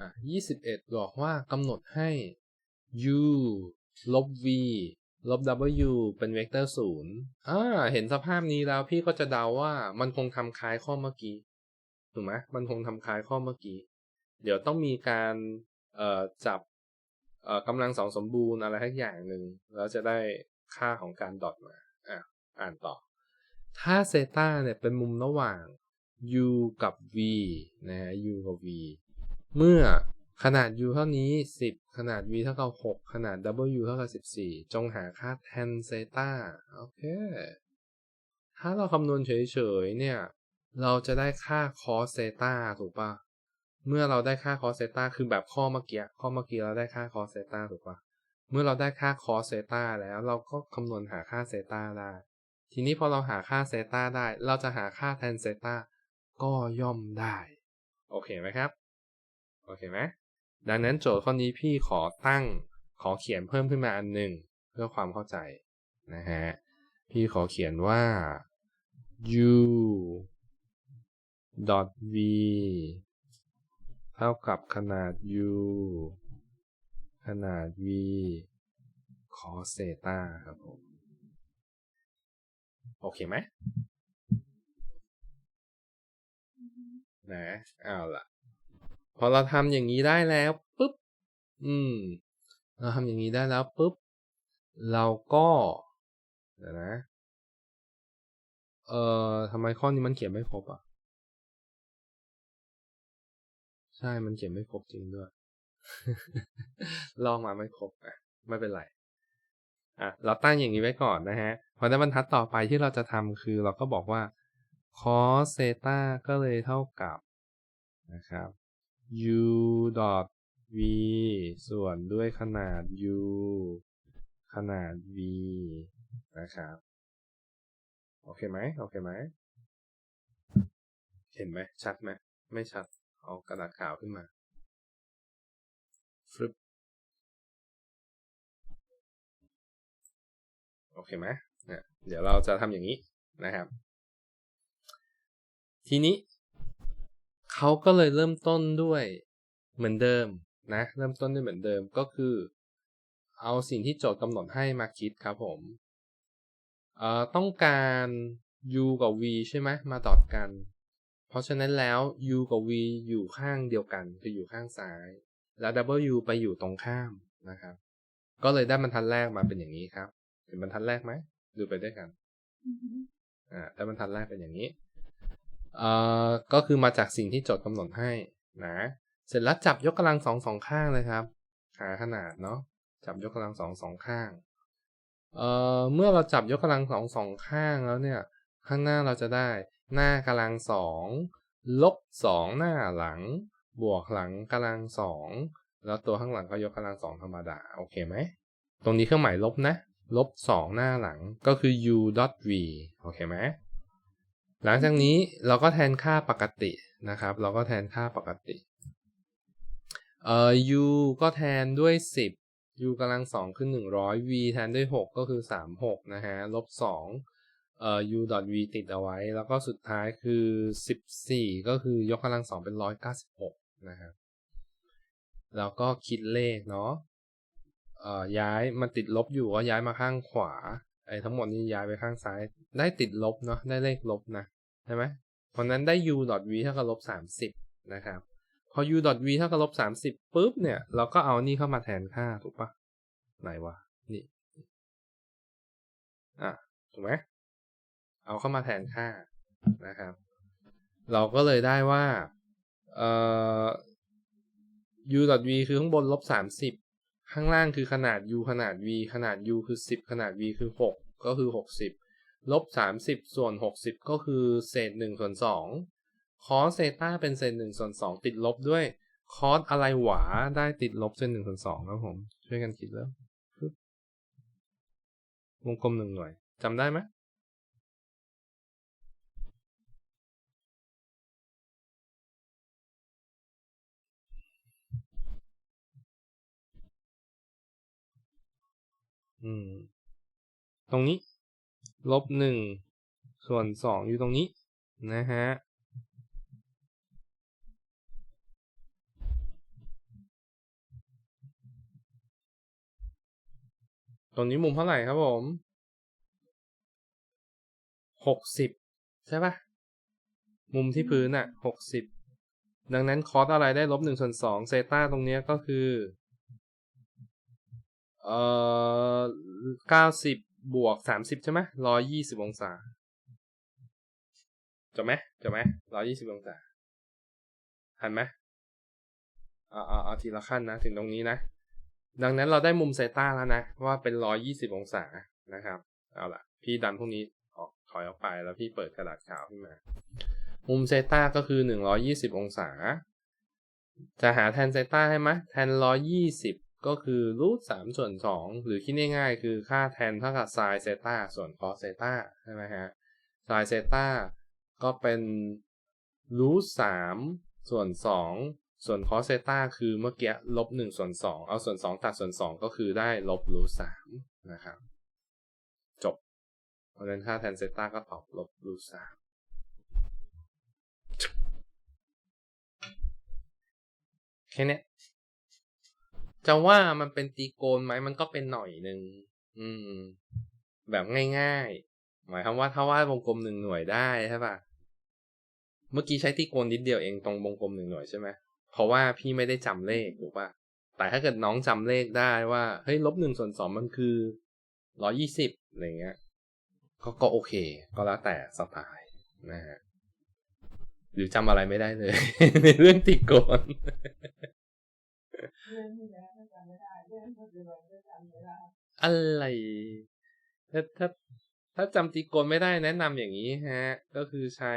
อะ21บอกว่ากำหนดให้ u ลบ v ลบ w เป็นเวกเตอร์ศูนย์อ่า เห็นสภาพนี้แล้วพี่ก็จะเดาว่ามันคงทำคล้ายข้อเมื่อกี้ ถูกไหมมันคงทำคล้ายข้อเมื่อกี้ เดี๋ยวต้องมีการเอ่อจับเอ่อกำลังสองสมบูรณ์อะไรทักอย่างหนึ่งแล้วจะได้ค่าของการดอทมาอะอ่านต่อ ถ้าเซตาเนี่ยเป็นมุมระหว่าง u กับ v นะฮะ u กับ v เมื่อขนาด u เท่านี้ 10 ขนาด v เท่ากับ 6 ขนาด w เท่ากับ 14 จงหาค่า tan เซตาโอเค ถ้าเราคำนวณเฉยๆ เนี่ย เราจะได้ค่า cos เซตาถูกปะเมื่อเราได้ค่า cos เซตาคือแบบข้อเมื่อกี้ ข้อเมื่อกี้เราได้ค่า cos เซตาถูกปะเมื่อเราได้ค่า cos เซตาแล้วเราก็คำนวณหาค่าเซตาได้ ทีนี้พอเราหาค่าเซตาได้ เราจะหาค่า tan เซตาก็ย่อมได้ โอเคไหมครับ อเคไหมดังนั้นโจทย์ข้อนี้พี่ขอตั้งขอเขียนเพิ่มขึ้นมาอันหนึ่งเพื่อความเข้าใจนะฮะพี่ขอเขียนว่า u dot v เท่ากับขนาด u ขนาด v cos เซตาครับผม โอเคไหมนะเอาล่ะ พอเราทำอย่างนี้ได้แล้วปุ๊บ อืม เราทำอย่างนี้ได้แล้วปุ๊บ เราก็เดี๋ยวนะ เอ่อทำไมข้อนี้มันเขียนไม่ครบอะ ใช่ มันเขียนไม่ครบจริงด้วย ลองมาไม่ครบอะ ไม่เป็นไร อะ เราตั้งอย่างนี้ไว้ก่อนนะฮะ พอในบรรทัดต่อไปที่เราจะทำคือเราก็บอกว่า cos เซตาก็เลยเท่ากับนะครับ u dot v ส่วนด้วยขนาด u ขนาด v นะครับ โอเคไหมโอเคไหม เห็นไหม ชัดไหม ไม่ชัด เอากระดาษขาวขึ้นมาฟึบโอเคไหมเนี่ยเดี๋ยวเราจะทำอย่างนี้นะครับ ทีนี้ เขาก็เลยเริ่มต้นด้วยเหมือนเดิมนะ เริ่มต้นด้วยเหมือนเดิมก็คือ เอาสิ่งที่โจทย์กำหนดให้มาคิดครับผมเอ่อต้องการ u กับ v ใช่ไหมมาดอทกัน เพราะฉะนั้นแล้ว u กับ v อยู่ข้างเดียวกันคืออยู่ข้างซ้าย แล้ว w ไปอยู่ตรงข้ามนะครับ ก็เลยได้บรรทัดแรกมาเป็นอย่างนี้ครับ เห็นบรรทัดแรกไหมดูไปด้วยกันอ่าได้บรรทัดแรกเป็นอย่างนี้ เอ่อก็คือมาจากสิ่งที่โจทย์กำหนดให้นะเสร็จแล้วจับยกกำลังสองสองข้างเลยครับหาขนาดเนาะจับยกกำลังสองสองข้างเอ่อเมื่อเราจับยกกำลังสองสองข้างแล้วเนี่ยข้างหน้าเราจะได้หน้ากำลังสองลบสองหน้าหลัง บวกหลังกำลังสองแล้วตัวข้างหลังก็ยกกำลังสองธรรมดาโอเคไหมตรงนี้เครื่องหมายลบนะลบสองหน้าหลังก็คือ u dot v โอเคไหม หลังจากนี้เราก็แทนค่าปกตินะครับ เราก็แทนค่าปกติ เอ่อ u ก็แทนด้วย 10 u กำลังสองคือ100 v แทนด้วย 6 ก็คือ 36 นะฮะ ลบ2เอ่อ u dot v ติดเอาไว้ แล้วก็สุดท้ายคือ 14 ก็คือยกกำลังสองเป็น 196 นะครับ แล้วก็คิดเลขเนาะ เอ่อ ย้ายมันติดลบอยู่ก็ย้ายมาข้างขวา ไอ้ทั้งหมดนี้ย้ายไปข้างซ้าย ได้ติดลบเนาะได้เลขลบนะใช่ไหมเพราะนั้นได้ u dot v เท่ากับลบ30 นะครับ พอ u dot v เท่ากับลบ30ปุ๊บเนี่ย เราก็เอานี่เข้ามาแทนค่าถูกปะไหนวะนี่อะถูกไหมเอาเข้ามาแทนค่านะครับ เราก็เลยได้ว่าเอ่อ u dot v คือข้างบนลบ30 ข้างล่างคือขนาด u ขนาด v ขนาด u คือ 10 ขนาด v คือ 6 ก็คือ 60 ลบ 30 ส่วน 60 ก็คือเศษ1ส่วน2คอสเซต้าเป็นเศษ1ส่วน2ติดลบด้วยคอสอะไรหวาได้ติดลบเศษ1ส่วน2ครับผม ช่วยกันคิดแล้ววงกลมหนึ่งหน่วยจำได้ไหม อืม ตรงนี้ ลบหนึ่งส่วนสองอยู่ตรงนี้ นะฮะตรงนี้มุมเท่าไหร่ครับผมหกสิบใช่ปะมุมที่พื้นอะ่ะหกสิบดังนั้นคอสอะไรได้ลบหนึ่งส่วนสองเซต้าตรงนี้ก็คือ เอ่อเก้าสิบบวกสามสิบใช่ไหมร้อยยี่สิบองศาจบไหมจบไหมร้อยยี่สิบองศาหันไหมเอาเอาเอาทีละขั้นนะ ถึงตรงนี้นะ ดังนั้นเราได้มุมเซต้าแล้วนะ ว่าเป็นร้อยยี่สิบองศานะครับ เอาล่ะพี่ดันพวกนี้ออกถอยออกไปแล้วพี่เปิดกระดาษขาวขึ้นมา มุมเซต้าก็คือหนึ่งร้อยี่สิบองศา จะหาแทนเซต้าให้ไหมแทนร้อยี่สิบ ก็คือรูทสามส่วนสองหรือคิดง่ายๆ คือค่าแทนเท่ากับไซน์เซต้าส่วนคอสเซต้าใช่ไหมฮะไซน์เซต้าก็เป็นรูทสามส่วนสองส่วนคอสเซต้าคือเมื่อกี้ลบหนึ่งส่วนสองเอาส่วนสองตัดส่วนสองก็คือได้ลบรูทสามนะครับ จบ เพราะฉะนั้นค่าแทนเซต้าก็ตอบลบรูทสามแค่นี้ จะว่ามันเป็นตีโกนไหมมันก็เป็นหน่อยหนึ่งอืม แบบง่ายๆ หมายความว่าถ้าวาดวงกลมหนึ่งหน่วยได้ใช่ป่ะเมื่อกี้ใช้ตีโกนนิดเดียวเองตรงวงกลมหนึ่งหน่วยใช่ไหมเพราะว่าพี่ไม่ได้จำเลขถูกป่ะแต่ถ้าเกิดน้องจำเลขได้ว่าเฮ้ยลบหนึ่งส่วนสองมันคือร้อยี่สิบอะไรเงี้ยก็ก็โอเค ก็แล้วแต่สไตล์นะฮะหรือจำอะไรไม่ได้เลย ในเรื่องตีโกน อะไรถ้าถ้าถ้าจำตีโกนไม่ได้แนะนำอย่างนี้ฮะ ก็คือใช้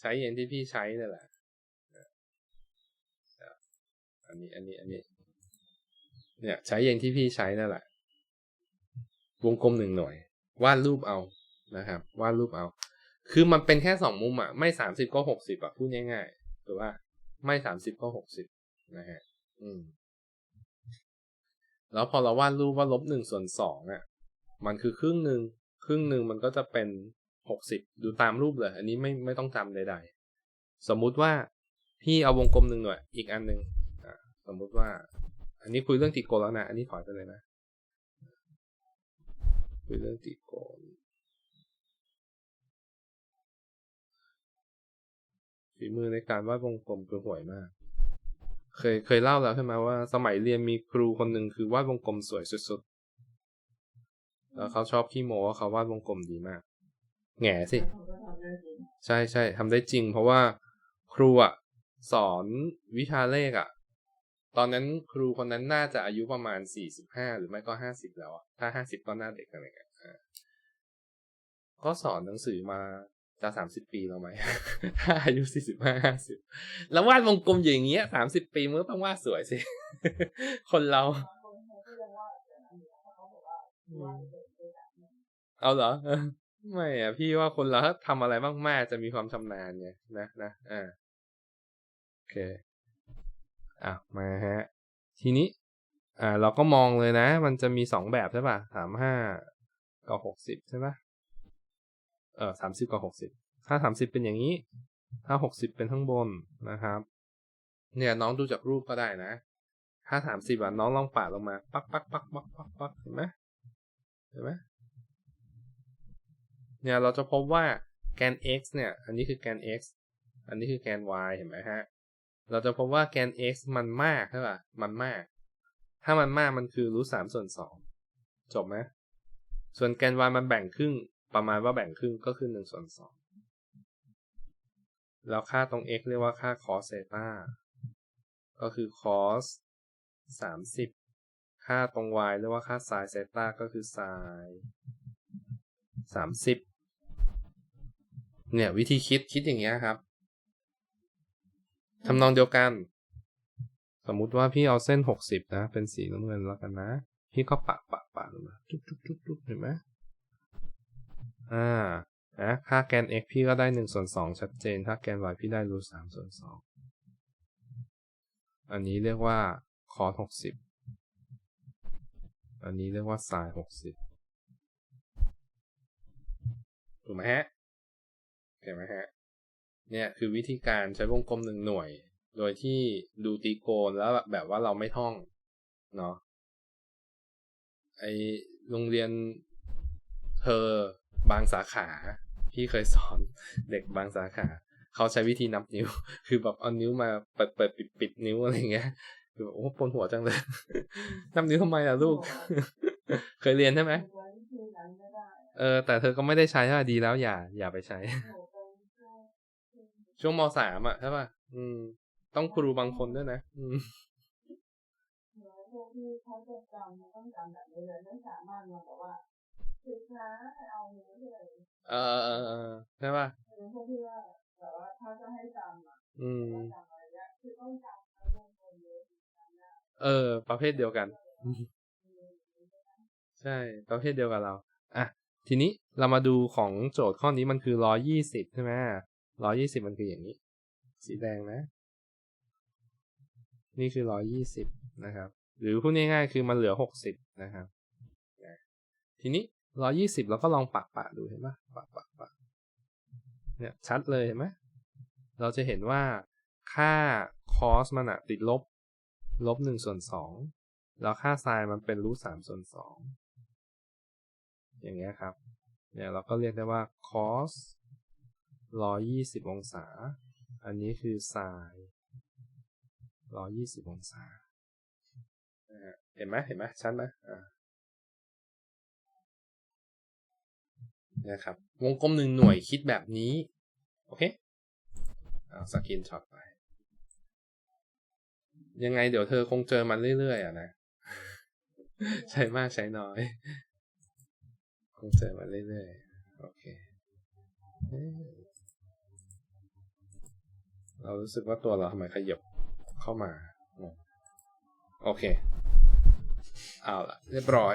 ใช้อย่างที่พี่ใช้นั่นแหละอันนี้อันนี้อันนี้ เนี่ย ใช้อย่างที่พี่ใช้นั่นแหละ วงกลมหนึ่งหน่วย วาดรูปเอานะครับวาดรูปเอา คือมันเป็นแค่สองมุมอะ ไม่สามสิบก็หกสิบอะ พูดง่ายๆหรือว่าไม่สามสิบก็หกสิบนะฮะ อืม แล้วพอเราวาดรูปว่าลบหนึ่งส่วนสองอะ มันคือครึ่งหนึ่งครึ่งหนึ่งมันก็จะเป็นหกสิบดูตามรูปเลย อันนี้ไม่ไม่ต้องจำใดๆ สมมุติว่าพี่เอาวงกลมหนึ่งหน่วยอีกอันหนึ่งสมมุติว่า อันนี้คุยเรื่องตีโกนแล้วนะ อันนี้ถอยไปเลยนะคุยเรื่องตีโกนฝีมือในการวาดวงกลมคือห่วยมาก เคยเคยเล่าแล้วใช่ไหมว่า สมัยเรียนมีครูคนหนึ่งคือวาดวงกลมสวยสุดๆ แล้วเขาชอบขี้โม้ว่าเขาวาดวงกลมดีมาก แง่สิผมก็ทำได้จริงใช่ใช่ทำได้จริง เพราะว่าครูอะ สอนวิชาเลขอะ ตอนนั้นครูคนนั้นน่าจะอายุประมาณสี่สิบห้าหรือไม่ก็ห้าสิบแล้วอะถ้าห้าสิบก็น่าเด็กอะไรเงี้ยอ่าก็สอนหนังสือมา จะสามสิบปีแล้วไหมถ้าอายุสี่สิบห้าห้าสิบแล้ววาดวงกลมอย่างเงี้ยสามสิบปีมันก็ต้องวาดสวยสิ คนเราบางคนเขาก็ยังว่าอย่างนั้นอยู่เพราะเขาบอกว่าว่าเด็กเด็กแบบนี้เอาเหรอ ไม่อะพี่ว่าคนเราถ้าทำอะไรมากๆจะมีความชำนาญไงนะนะอ่าโอเคอะมาฮะ ทีนี้ อ่า เราก็มองเลยนะ มันจะมีสองแบบใช่ป่ะสามห้ากับหกสิบใช่ป่ะ เออสามสิบกับหกสิบถ้าสามสิบเป็นอย่างนี้ ถ้าหกสิบเป็นข้างบนนะครับ เนี่ยน้องดูจากรูปก็ได้นะ ถ้าสามสิบอะน้องลองปาดลงมา ปักปักปักปักปักปักเห็นไหมเห็นไหมเนี่ยเราจะพบว่าแกน x เนี่ย อันนี้คือแกน x อันนี้คือแกน y เห็นไหมฮะ เราจะพบว่าแกน x มันมากใช่ป่ะ มันมาก ถ้ามันมากมันคือรูทสามส่วนสองจบไหมส่วนแกน y มันแบ่งครึ่ง ประมาณว่าแบ่งครึ่งก็คือหนึ่งส่วนสองแล้วค่าตรง x เรียกว่าค่า cos เซตาก็คือ cos สามสิบค่าตรง y เรียกว่าค่า sin เซตาก็คือ sin สามสิบเนี่ยวิธีคิดคิดอย่างเงี้ยครับทำนองเดียวกัน สมมุติว่าพี่เอาเส้นหกสิบนะ เป็นสีน้ำเงินแล้วกันนะ พี่ก็ปะปะปะลงมาทุกทุกทุกทุกเห็นไหม อ่านะค่าแกน x พี่ก็ได้หนึ่งส่วนสองชัดเจน ถ้าแกน y พี่ได้รูทสามส่วนสองอันนี้เรียกว่าคอสหกสิบอันนี้เรียกว่าไซน์หกสิบถูกไหมฮะเห็นไหมฮะ เนี่ยคือวิธีการใช้วงกลมหนึ่งหน่วย โดยที่ดูตีโกนแล้วแบบว่าเราไม่ท่อง เนาะไอโรงเรียนเธอ บางสาขา พี่เคยสอนเด็กบางสาขา เขาใช้วิธีนับนิ้ว คือแบบเอานิ้วมาเปิดเปิดปิดปิดนิ้วอะไรเงี้ยคือแบบโอ้ปวดหัวจังเลยนับนิ้วทำไมล่ะลูก เคยเรียนใช่ไหมไว้วิธีนั้นไม่ได้เออ แต่เธอก็ไม่ได้ใช้ใช่ปะดีแล้วอย่า อย่าไปใช้โหเป็นช่วงช่วงมสามอะใช่ป่ะอืม ต้องครูบางคนด้วยนะ อืมเหมือนพวกที่เขาจะจำมันต้องจำแบบนี้เลยไม่สามารถมาบอกว่า สิช้าเอาเนื้อเลยเออเออเออใช่ป่ะหรือพวกที่ว่าแบบว่าถ้าจะให้จำอะอืมจำอะไรเงี้ยคือต้องจำทั้งวงกลมเยจำได้เออ ประเภทเดียวกัน ใช่ ประเภทเดียวกับเรา อะ ทีนี้เรามาดูของโจทย์ข้อนี้มันคือร้อยี่สิบใช่ไหมร้อยี่สิบมันคืออย่างนี้ สีแดงนะ นี่คือร้อยี่สิบนะครับ หรือพูดง่ายๆคือมันเหลือหกสิบนะครับทีนี้ ร้อยี่สิบเราก็ลองปะปะดูเห็นปะปะปะปะเนี่ยชัดเลยเห็นไหมเราจะเห็นว่าค่าคอสมันอะติดลบ ลบหนึ่งส่วนสองแล้วค่าไซน์มันเป็นรูทสามส่วนสองอย่างเงี้ยครับ เนี่ยเราก็เรียกได้ว่า cos ร้อยี่สิบองศา อันนี้คือ sin ร้อยี่สิบองศา เห็นไหมเห็นไหมชัดไหมอ่า นี่ยครับ วงกลมหนึ่งหน่วยคิดแบบนี้ โอเคเอาสกินช็อตไป ยังไงเดี๋ยวเธอคงเจอมันเรื่อยๆอะนะ ใช้มากใช้น้อย คงเจอมาเรื่อยๆ โอเค เรารู้สึกว่าตัวเราทำไมขยับเข้ามา โอเค เอาละเรียบร้อย